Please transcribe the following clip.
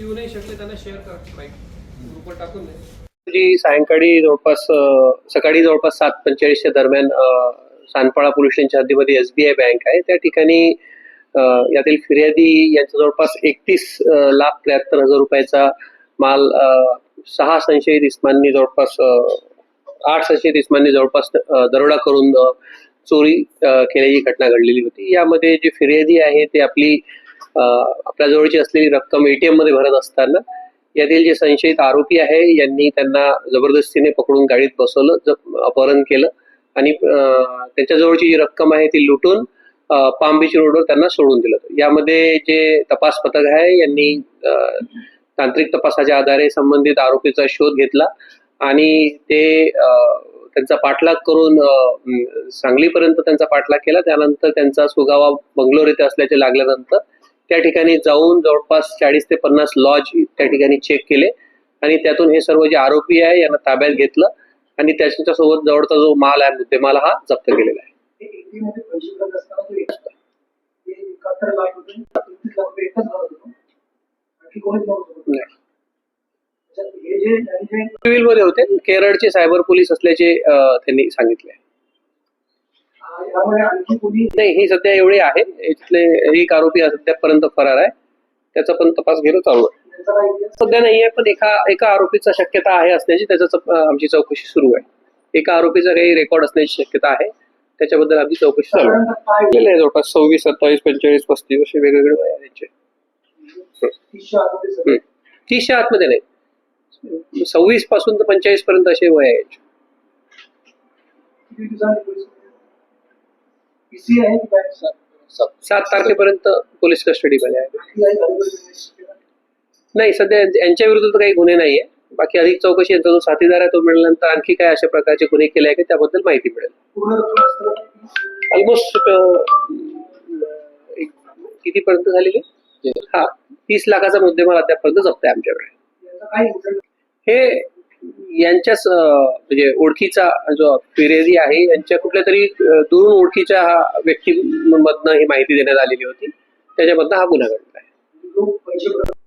येऊ नाही शकले त्यांना शेअर करा. बाईक ग्रुपवर टाकून दे. सायंकाळी जवळपास सकाळी जवळपास सात पंचेचाळीसच्या दरम्यान सानपाळा सानपाडा पोलीस स्टेशनच्या हद्दीमध्ये एसबीआय बँक आहे. त्या ठिकाणी यातील फिर्यादी यांचा जवळपास एकतीस लाख त्र्याहत्तर हजार रुपयाचा माल सहा संशयित इस्मांनी जवळपास आठ संशयित इस्मांनी जवळपास दरोडा करून चोरी केल्याची घटना घडलेली होती. यामध्ये जे फिर्यादी आहे ते आपली आपल्या जवळची असलेली रक्कम एटीएममध्ये भरत असताना यातील जे संशयित आरोपी आहे यांनी त्यांना जबरदस्तीने पकडून गाडीत बसवलं अपहरण केलं आणि त्यांच्याजवळची जी रक्कम आहे ती लुटून पाम बीच रोडवर त्यांना सोडून दिलं यामध्ये जे तपास पथक आहे यांनी तांत्रिक तपासाच्या आधारे संबंधित आरोपीचा शोध घेतला आणि ते त्यांचा पाठलाग करून सांगलीपर्यंत त्यांचा पाठलाग केला. त्यानंतर त्यांचा सुगावा बंगलोर येथे असल्याचे लागल्यानंतर त्या ठिकाणी जाऊन जवळपास चाळीस ते पन्नास लॉज त्या ठिकाणी चेक केले. आणि त्यातून हे सर्व जे आरोपी आहे यांना ताब्यात घेतलं. आणि त्याच्यासोबत जवळचा जो माल आहे मुद्देमाल हा जप्त केलेला आहे. मध्ये होतो. केरळचे सायबर पोलीस असल्याचे त्यांनी सांगितले आणखी कोणी नाही ही सध्या एवढे आहे. इथले एक आरोपी सध्यापर्यंत फरार आहे. त्याचा पण तपास घेणं चालू आहे. सध्या नाही आहे पण एका एका आरोपीचा शक्यता आहे असण्याची त्याचा चप- आमची चौकशी सुरू आहे. एका आरोपीचा काही रेकॉर्ड असण्याची शक्यता आहे. त्याच्याबद्दल आमची चौकशी चालू आहे. जवळपास सव्वीस सत्तावीस पंचेचाळीस पस्तीस असे वेगवेगळे वय आहे त्यांचे तीसशे आतमध्ये नाही. सव्वीसपासून तर पंचेचाळीस पर्यंत असे वय आहे किती आहे की काय? सात तारखेपर्यंत पोलीस कस्टडीमध्ये आहे. तर नाही सध्या यांच्या विरुद्ध तर काही गुन्हे नाहीये. बाकी अधिक चौकशी यांचा जो साथीदार आहे तो मिळाल्यानंतर आणखी काय अशा प्रकारचे गुन्हे केले आहे की त्याबद्दल माहिती मिळेल. ऑलमोस्ट कितीपर्यंत झालेली? हा तीस लाखाचा मुद्देमाल अद्यापर्यंत जप्त आहे आमच्याकडे. हे यांच्याच म्हणजे ओळखीचा जो फिरेरी आहे यांच्या कुठल्या तरी दुरून ओळखीच्या हा व्यक्तीमधनं ही माहिती देण्यात आलेली होती. त्याच्यामधनं हा गुन्हा घडला आहे.